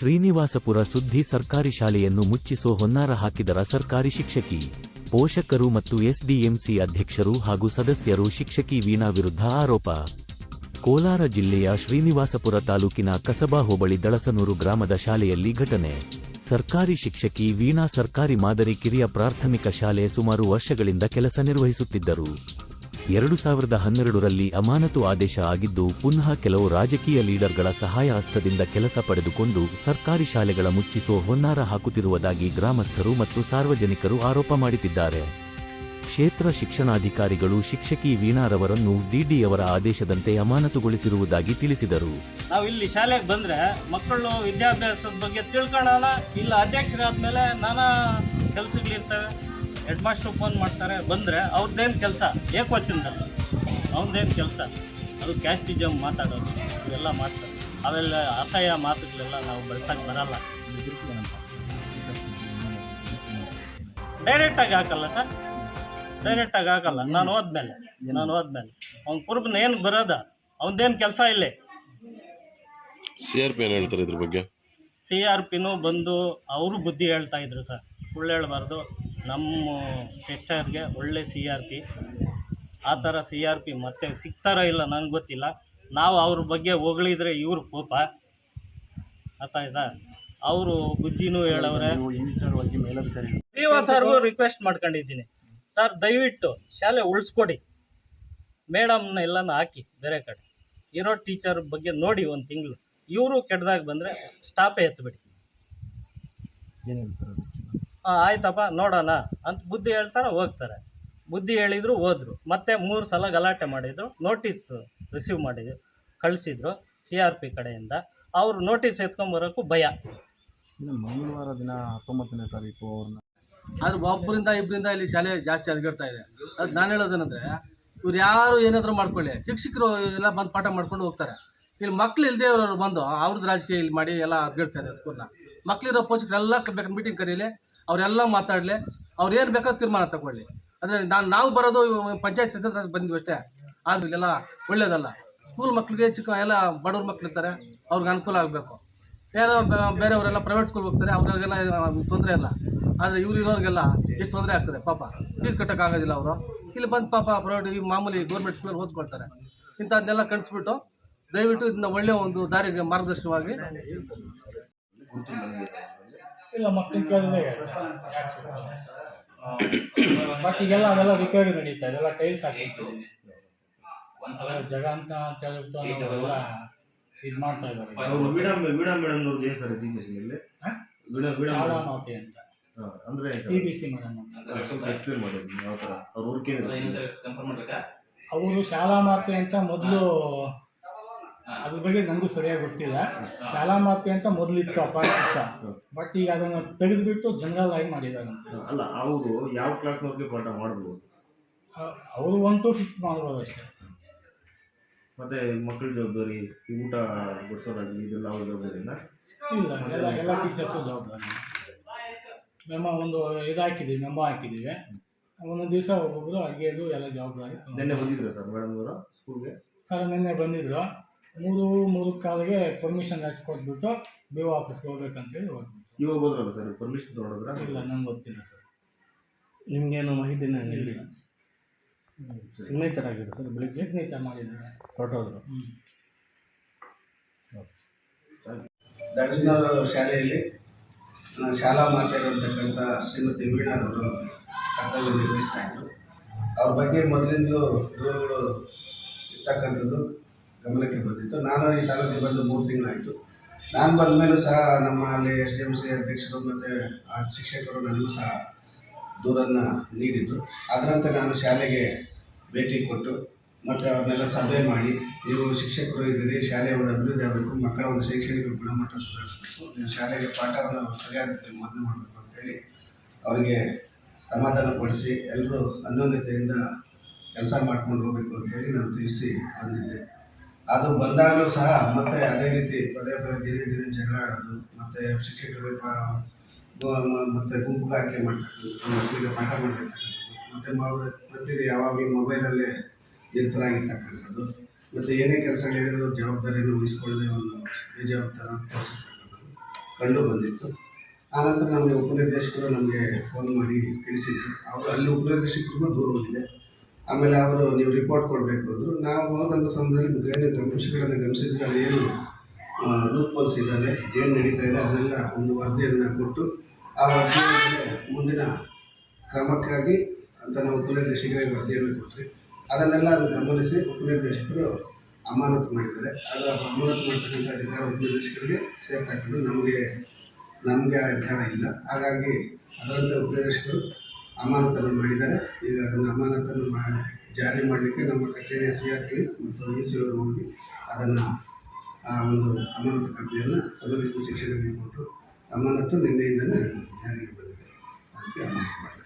ಶ್ರೀನಿವಾಸಪುರ ಸುದ್ದಿ ಸರ್ಕಾರಿ ಶಾಲೆಯನ್ನು ಮುಚ್ಚಿಸೋ ಹೊನ್ನಾರ ಹಾಕಿದರ ಸರ್ಕಾರಿ ಶಿಕ್ಷಕಿ. ಪೋಷಕರು ಮತ್ತು ಎಸ್ಡಿಎಂಸಿ ಅಧ್ಯಕ್ಷರು ಹಾಗೂ ಸದಸ್ಯರು ಶಿಕ್ಷಕಿ ವೀಣಾ ವಿರುದ್ಧ ಆರೋಪ. ಕೋಲಾರ ಜಿಲ್ಲೆಯ ಶ್ರೀನಿವಾಸಪುರ ತಾಲೂಕಿನ ಕಸಬಾ ಹೋಬಳಿ ದಳಸನೂರು ಗ್ರಾಮದ ಶಾಲೆಯಲ್ಲಿ ಘಟನೆ. ಸರ್ಕಾರಿ ಶಿಕ್ಷಕಿ ವೀಣಾ ಸರ್ಕಾರಿ ಮಾದರಿ ಕಿರಿಯ ಪ್ರಾಥಮಿಕ ಶಾಲೆ ಸುಮಾರು ವರ್ಷಗಳಿಂದ ಕೆಲಸ ನಿರ್ವಹಿಸುತ್ತಿದ್ದರು. ಎರಡು ಸಾವಿರದ ಹನ್ನೆರಡರಲ್ಲಿ ಅಮಾನತು ಆದೇಶ ಆಗಿದ್ದು, ಪುನಃ ಕೆಲವು ರಾಜಕೀಯ ಲೀಡರ್ಗಳ ಸಹಾಯ ಹಸ್ತದಿಂದ ಕೆಲಸ ಪಡೆದುಕೊಂಡು ಸರ್ಕಾರಿ ಶಾಲೆಗಳ ಮುಚ್ಚಿಸುವ ಹೊನ್ನಾರ ಹಾಕುತ್ತಿರುವುದಾಗಿ ಗ್ರಾಮಸ್ಥರು ಮತ್ತು ಸಾರ್ವಜನಿಕರು ಆರೋಪ ಮಾಡುತ್ತಿದ್ದಾರೆ ಕ್ಷೇತ್ರ ಶಿಕ್ಷಣಾಧಿಕಾರಿಗಳು ಶಿಕ್ಷಕಿ ವೀಣಾರವರನ್ನು ಡಿಡಿಯವರ ಆದೇಶದಂತೆ ಅಮಾನತುಗೊಳಿಸಿರುವುದಾಗಿ ತಿಳಿಸಿದರು. ನಾವು ಇಲ್ಲಿ ಶಾಲೆಗೆ ಬಂದ್ರೆ ಮಕ್ಕಳು ವಿದ್ಯಾಭ್ಯಾಸದ ಬಗ್ಗೆ ತಿಳ್ಕೊಳ್ಳೋಣ ಇಲ್ಲ ಅಧ್ಯಕ್ಷರಾದ್ಮೇಲೆ ನಾನಾ ಕೆಲಸಗಳಿರ್ತವೆ. ಹೆಡ್ ಮಾಸ್ಟ್ರು ಫೋನ್ ಮಾಡ್ತಾರೆ ಬಂದರೆ ಅವ್ರದ್ದೇನು ಕೆಲಸ? ಏಕವಚನದಲ್ಲಿ ಅವ್ರದ್ದೇನು ಕೆಲಸ? ಅದು ಕ್ಯಾಸ್ಟಿಜಮ್ ಮಾತಾಡೋದು ಇವೆಲ್ಲ ಮಾಡ್ತಾರೆ. ಅವೆಲ್ಲ ಅಸಹ್ಯ ಮಾತುಗಳೆಲ್ಲ ನಾವು ಬಳಸಕ್ಕೆ ಬರಲ್ಲ. ಡೈರೆಕ್ಟಾಗಿ ಹಾಕಲ್ಲ ಸರ್? ಡೈರೆಕ್ಟಾಗಿ ಹಾಕಲ್ಲ. ನಾನು ಹೋದ್ಮೇಲೆ ನಾನು ಹೋದ್ಮೇಲೆ. ಅವ್ನ ಕುರುಬನ ಏನು ಬರೋದ? ಅವನದೇನು ಕೆಲಸ ಇಲ್ಲ? ಸಿ ಆರ್ ಪಿ ಏನು ಹೇಳ್ತಾರೆ ಇದ್ರ ಬಗ್ಗೆ? ಸಿ ಆರ್ ಪಿನೂ ಬಂದು ಅವರು ಬುದ್ಧಿ ಹೇಳ್ತಾ ಇದ್ರು ಸರ್. ಸುಳ್ಳು ಹೇಳಬಾರ್ದು. ನಮ್ಮ ಸಿಸ್ಟರ್ಗೆ ಒಳ್ಳೆ ಸಿ ಆರ್ ಪಿ ಆ ಥರ ಸಿ ಆರ್ ಪಿ ಮತ್ತೆ ಸಿಗ್ತಾರೋ ಇಲ್ಲ ನನಗೆ ಗೊತ್ತಿಲ್ಲ. ನಾವು ಅವ್ರ ಬಗ್ಗೆ ಹೊಗಳಿದ್ರೆ ಇವ್ರ ಕೋಪ. ಅರ್ಥ ಆಯ್ತಾ? ಅವರು ಬುದ್ಧಿನೂ ಹೇಳವ್ರೆ. ಸರ್ಗೂ ರಿಕ್ವೆಸ್ಟ್ ಮಾಡ್ಕೊಂಡಿದ್ದೀನಿ. ಸರ್, ದಯವಿಟ್ಟು ಶಾಲೆ ಉಳಿಸ್ಕೊಡಿ. ಮೇಡಮ್ನ ಎಲ್ಲನೂ ಹಾಕಿ ಬೇರೆ ಕಡೆ. ಇರೋ ಟೀಚರ್ ಬಗ್ಗೆ ನೋಡಿ ಒಂದು ತಿಂಗಳು. ಇವರು ಕೆಟ್ಟದಾಗ ಬಂದರೆ ಸ್ಟಾಪೇ ಎತ್ಬಿಡಿ. ಹಾಂ ಆಯ್ತಪ್ಪ ನೋಡೋಣ ಅಂತ ಬುದ್ಧಿ ಹೇಳ್ತಾರೆ ಹೋಗ್ತಾರೆ. ಬುದ್ಧಿ ಹೇಳಿದ್ರು ಹೋದರು. ಮತ್ತೆ ಮೂರು ಸಲ ಗಲಾಟೆ ಮಾಡಿದರು ನೋಟಿಸ್ ರಿಸೀವ್ ಮಾಡಿದ್ರು ಕಳಿಸಿದ್ರು ಸಿ ಆರ್ ಪಿ ಕಡೆಯಿಂದ. ಅವರು ನೋಟಿಸ್ ಎತ್ಕೊಂಬರೋಕ್ಕೂ ಭಯ. ಇನ್ನು ಮಂಗಳವಾರ ದಿನ ಹತ್ತೊಂಬತ್ತನೇ ತಾರೀಕು ಅವ್ರನ್ನ ಆದ್ರೆ ಒಬ್ಬರಿಂದ ಇಬ್ಬರಿಂದ ಇಲ್ಲಿ ಶಾಲೆ ಜಾಸ್ತಿ ಅದ್ಗಿಡ್ತಾ ಇದೆ. ಅದು ನಾನು ಹೇಳೋದೇನಂದ್ರೆ ಇವ್ರು ಯಾರು ಏನಾದರೂ ಮಾಡ್ಕೊಳ್ಳಿ. ಶಿಕ್ಷಕರು ಎಲ್ಲ ಬಂದು ಪಾಠ ಮಾಡ್ಕೊಂಡು ಹೋಗ್ತಾರೆ. ಇಲ್ಲಿ ಮಕ್ಳು ಇಲ್ಲದೆ ಇರೋರು ಬಂದು ಅವ್ರದ್ದು ರಾಜಕೀಯ ಇಲ್ಲಿ ಮಾಡಿ ಎಲ್ಲ ಇದೆ ಸ್ಕೂಲ್ನ ಮಕ್ಳಿರೋ ಪೋಷಕರೆಲ್ಲ ಬೇಕು ಮೀಟಿಂಗ್ ಕರೀಲಿ. ಅವರೆಲ್ಲ ಮಾತಾಡಲಿ, ಅವ್ರು ಏನು ಬೇಕೋ ತೀರ್ಮಾನ ತಗೊಳ್ಳಿ. ಅಂದರೆ ನಾನು, ನಾವು ಬರೋದು ಪಂಚಾಯತ್ ಸದಸ್ಯರ ಬಂದ್ವಿ ಅಷ್ಟೇ. ಆದ್ರೆ ಒಳ್ಳೇದಲ್ಲ. ಸ್ಕೂಲ್ ಮಕ್ಳಿಗೆ ಚಿಕ್ಕ, ಎಲ್ಲ ಬಡವ್ರ ಮಕ್ಳು ಇರ್ತಾರೆ, ಅವ್ರಿಗೆ ಅನುಕೂಲ ಆಗಬೇಕು. ಏನೋ ಬೇರೆಯವರೆಲ್ಲ ಪ್ರೈವೇಟ್ ಸ್ಕೂಲ್ ಹೋಗ್ತಾರೆ, ಅವ್ರಿಗೆಲ್ಲ ತೊಂದರೆ ಇಲ್ಲ. ಆದರೆ ಇವ್ರು ಇರೋರಿಗೆಲ್ಲ ಎಷ್ಟು ತೊಂದರೆ ಆಗ್ತದೆ, ಪಾಪ. ಫೀಸ್ ಕಟ್ಟೋಕ್ಕಾಗೋದಿಲ್ಲ ಅವರು. ಇಲ್ಲಿ ಬಂದು ಪಾಪ ಪ್ರೈವೇಟ್ ಈ ಮಾಮೂಲಿ ಗೌರ್ಮೆಂಟ್ ಸ್ಕೂಲ್ ಓದ್ಕೊಳ್ತಾರೆ. ಇಂಥದ್ದನ್ನೆಲ್ಲ ಕಳಿಸ್ಬಿಟ್ಟು ದಯವಿಟ್ಟು ಇದನ್ನ ಒಳ್ಳೆಯ ಒಂದು ದಾರಿಗೆ ಮಾರ್ಗದರ್ಶನವಾಗಿ ಇಲ್ಲ ಮಕ್ಕಳು ಕೇಳಿದ್ರೆ ಬಟ್ ಈಗೆಲ್ಲ ಅದೆಲ್ಲ ರಿಪೇರಿ ನಡೀತಾ ಇದೆಲ್ಲ ಕೈ ಟೈಲ್ಸ್ ಹಾಕ್ಬಿಟ್ಟಿದ್ದೀನಿ ಜಗ ಅಂತ ಅಂತ ಹೇಳ್ಬಿಟ್ಟು ಅವರೆಲ್ಲ ಇದು ಮಾಡ್ತಾ ಇದ್ದಾರೆ. ಮಾತೆ ಅಂತ. ಅಂದ್ರೆ ಸಿ ಬಿ ಸಿ ಮೇಡಮ್ ಅಂತ. ಅವ್ರ ಅವರು ಶಾಲಾ ಮಾತೆ ಅಂತ ಮೊದಲು ಅದ್ರ ಬಗ್ಗೆ ನನಗೂ ಸರಿಯಾಗಿ ಗೊತ್ತಿಲ್ಲ. ಶಾಲಾ ಮಾತೆ ಅಂತ ಮೊದಲಿತ್ತು ಅಪಾಯಿಂಟ್ ಬಟ್ ಈಗ ಅದನ್ನ ತೆಗೆದುಬಿಟ್ಟು ಜನರಲ್ ಆಗಿ ಮಾಡಿದಾರೆ ಅಲ್ಲ ಅವರು ಯಾವ ಕ್ಲಾಸ್ನವ್ರಿಗೆ ಪಾಠ ಮಾಡ್ಬೋದು? ಅವರು ಒನ್ ಟು ಫಿಫ್ತ್ ಮಾಡ್ಬೋದು ಅಷ್ಟೇ. ಮತ್ತೆ ಮಕ್ಕಳ ಜವಾಬ್ದಾರಿ ಊಟ ಬಡಿಸೋದಾಗಲಿ ಇದೆಲ್ಲ ಅವ್ರ ಜವಾಬ್ದಾರಿನ? ಇಲ್ಲ ಎಲ್ಲ ಎಲ್ಲ ಟೀಚರ್ಸ್ ಜವಾಬ್ದಾರಿ. ಮೆಮ ಒಂದು ಇದು ಹಾಕಿದ್ದೀವಿ ಮೆಮೊ ಹಾಕಿದ್ದೀವಿ ಒಂದೊಂದು ದಿವಸ ಒಬ್ಬೊಬ್ಬರು ಅಡುಗೆದು ಎಲ್ಲ ಜವಾಬ್ದಾರಿ. ನಿನ್ನೆ ಬಂದಿದ್ರು ಸರ್ ಮೇಡಮ್ ಅವರು ಸ್ಕೂಲ್ಗೆ ಸರ್ ನಿನ್ನೆ ಬಂದಿದ್ರು. ಮೂರು ಮೂರು ಕಾಲಿಗೆ ಪರ್ಮಿಷನ್ ಲೆಟ್ ಕೊಟ್ಬಿಟ್ಟು ಬಿ ಒ ಆಫೀಸ್ಗೆ ಹೋಗ್ಬೇಕಂತೇಳಿ ಹೋಗ್ಬಿಟ್ಟು ಇವಾಗ ಹೋದ್ರಲ್ಲ ಸರ್ ಪರ್ಮಿಷನ್ ತೊಗೊಂಡ್ರ ಇಲ್ಲ ನಂಗೆ ಗೊತ್ತಿಲ್ಲ ಸರ್. ನಿಮಗೇನು ಮಾಹಿತಿನ ನೀಡಿ ಸಿಗ್ನೇಚರ್ ಆಗಿದೆ ಸರ್ ಬೆಳಿಗ್ಗೆ? ಸಿಗ್ನೇಚರ್ ಮಾಡಿದ್ದಾರೆ ಹೊರಟೋದ್ರು. ಹ್ಞೂ ಶಾಲೆಯಲ್ಲಿ ಶಾಲಾ ಮಾತೆಯರು ಅಂತಕ್ಕಂಥ ಶ್ರೀಮತಿ ವೀಣಾರವರು ಕರ್ತವ್ಯ ನಿರ್ವಹಿಸ್ತಾ ಇದ್ರು. ಅವ್ರ ಬಗ್ಗೆ ಮೊದಲಿಂದಲೂ ದೂರುಗಳು ಇರ್ತಕ್ಕಂಥದ್ದು ಗಮನಕ್ಕೆ ಬಂದಿತ್ತು. ನಾನು ಈ ತಾಲೂಕಿಗೆ ಬಂದು ಮೂರು ತಿಂಗಳಾಯಿತು. ನಾನು ಬಂದ ಮೇಲೂ ಸಹ ನಮ್ಮ ಅಲ್ಲಿ ಎಸ್ ಡಿ ಎಂ ಸಿ ಅಧ್ಯಕ್ಷರು ಮತ್ತು ಆ ಶಿಕ್ಷಕರು ನನಗೂ ಸಹ ದೂರನ್ನು ನೀಡಿದರು. ಅದರಂತೆ ನಾನು ಶಾಲೆಗೆ ಭೇಟಿ ಕೊಟ್ಟು ಮತ್ತು ಅವ್ರನ್ನೆಲ್ಲ ಸಭೆ ಮಾಡಿ, ನೀವು ಶಿಕ್ಷಕರು ಇದ್ದೀರಿ, ಶಾಲೆಯ ಒಂದು ಅಭಿವೃದ್ಧಿ ಆಗಬೇಕು, ಮಕ್ಕಳ ಒಂದು ಶೈಕ್ಷಣಿಕ ಗುಣಮಟ್ಟ ಸುಧಾರಿಸಬೇಕು, ನೀವು ಶಾಲೆಗೆ ಪಾಠವನ್ನು ಸರಿಯಾದ ರೀತಿಯಲ್ಲಿ ಬೋಧನೆ ಮಾಡಬೇಕು ಅಂತೇಳಿ ಅವರಿಗೆ ಸಮಾಧಾನಪಡಿಸಿ ಎಲ್ಲರೂ ಅನ್ಯೋನ್ಯತೆಯಿಂದ ಕೆಲಸ ಮಾಡ್ಕೊಂಡು ಹೋಗಬೇಕು ಅಂತೇಳಿ ನಾನು ತಿಳಿಸಿ ಬಂದಿದ್ದೆ. ಅದು ಬಂದಾಗಲೂ ಸಹ ಮತ್ತೆ ಅದೇ ರೀತಿ ಪದೇ ಪದೇ ದಿನೇ ದಿನೇ ಜಗಳ ಆಡೋದು, ಮತ್ತು ಶಿಕ್ಷಕರು ಮತ್ತು ಗುಂಪುಗಾರಿಕೆ ಮಾಡ್ತಕ್ಕಂಥದ್ದು ಮಕ್ಕಳಿಗೆ ಪಾಠ ಮಾಡಿರ್ತಕ್ಕಂಥದ್ದು ಮತ್ತು ಮತ್ತೆ ಯಾವಾಗಲೂ ಮೊಬೈಲಲ್ಲೇ ನಿರ್ತರಾಗಿರ್ತಕ್ಕಂಥದ್ದು, ಮತ್ತು ಏನೇ ಕೆಲಸ ಹೇಳಿದ್ರು ಜವಾಬ್ದಾರಿಯನ್ನು ವಹಿಸ್ಕೊಳ್ಳದೆ ಒಂದು ಬೇಜವಾಬ್ದಾರ ತೋರಿಸಿರ್ತಕ್ಕಂಥದ್ದು ಕಂಡು ಬಂದಿತ್ತು. ಆನಂತರ ನಮಗೆ ಉಪನಿರ್ದೇಶಕರು ನಮಗೆ ಫೋನ್ ಮಾಡಿ ತಿಳಿಸಿದ್ರು. ಅವರು ಅಲ್ಲಿ ಉಪನಿರ್ದೇಶಕರಿಗೂ ದೂರ ಹೋಗಿದೆ. ಆಮೇಲೆ ಅವರು ನೀವು ರಿಪೋರ್ಟ್ ಕೊಡಬೇಕು ಅಂದರು. ನಾವು ಹೋದಂಥ ಸಮಯದಲ್ಲಿ ಬೇರೆ ಅಂಶಗಳನ್ನು ಗಮನಿಸಿದ್ರೆ ಏನು ಲೂಪ್ ಹೋಲ್ಸ್ ಇದ್ದಾವೆ, ಏನು ನಡೀತಾ ಇದೆ ಅದನ್ನೆಲ್ಲ ಒಂದು ವರದಿಯನ್ನು ಕೊಟ್ಟು ಆ ವರದಿಯ ಮುಂದಿನ ಕ್ರಮಕ್ಕಾಗಿ ಅಂತ ನಾವು ಉಪನಿರ್ದೇಶಕರಿಗೆ ವರದಿಯನ್ನು ಕೊಟ್ಟರೆ ಅದನ್ನೆಲ್ಲ ಗಮನಿಸಿ ಉಪನಿರ್ದೇಶಕರು ಅಮಾನತು ಮಾಡಿದ್ದಾರೆ. ಅದು ಅಮಾನತು ಮಾಡ್ತಕ್ಕಂಥ ಅಧಿಕಾರ ಉಪನಿರ್ದೇಶಕರಿಗೆ ಸೇರ್ತಕ್ಕಂಥ ನಮಗೆ ನಮಗೆ ಆ ಅಧಿಕಾರ ಇಲ್ಲ. ಹಾಗಾಗಿ ಅದರಂತೆ ಉಪನಿರ್ದೇಶಕರು ಅಮಾನತನ್ನು ಮಾಡಿದ್ದಾರೆ. ಈಗ ಅದನ್ನು ಅಮಾನತನ್ನು ಮಾ, ಜಾರಿ ಮಾಡಲಿಕ್ಕೆ ನಮ್ಮ ಕಚೇರಿ ಸಿ ಆರ್ ಪಿ ಮತ್ತು ಇ ಸಿ ಅವರು ಹೋಗಿ ಅದನ್ನು ಆ ಒಂದು ಅಮಾನತು ಕಾಪಿಯನ್ನು ಸಂಬಂಧಿಸಿದ ಶಿಕ್ಷಕರಿಗೆ ಕೊಟ್ಟು ಅಮಾನತು ನಿನ್ನೆಯಿಂದಲೇ ಜಾರಿಗೆ ಬಂದಿದೆ. ಅದಕ್ಕೆ ಅಮಾನತು ಮಾಡಿದ್ದಾರೆ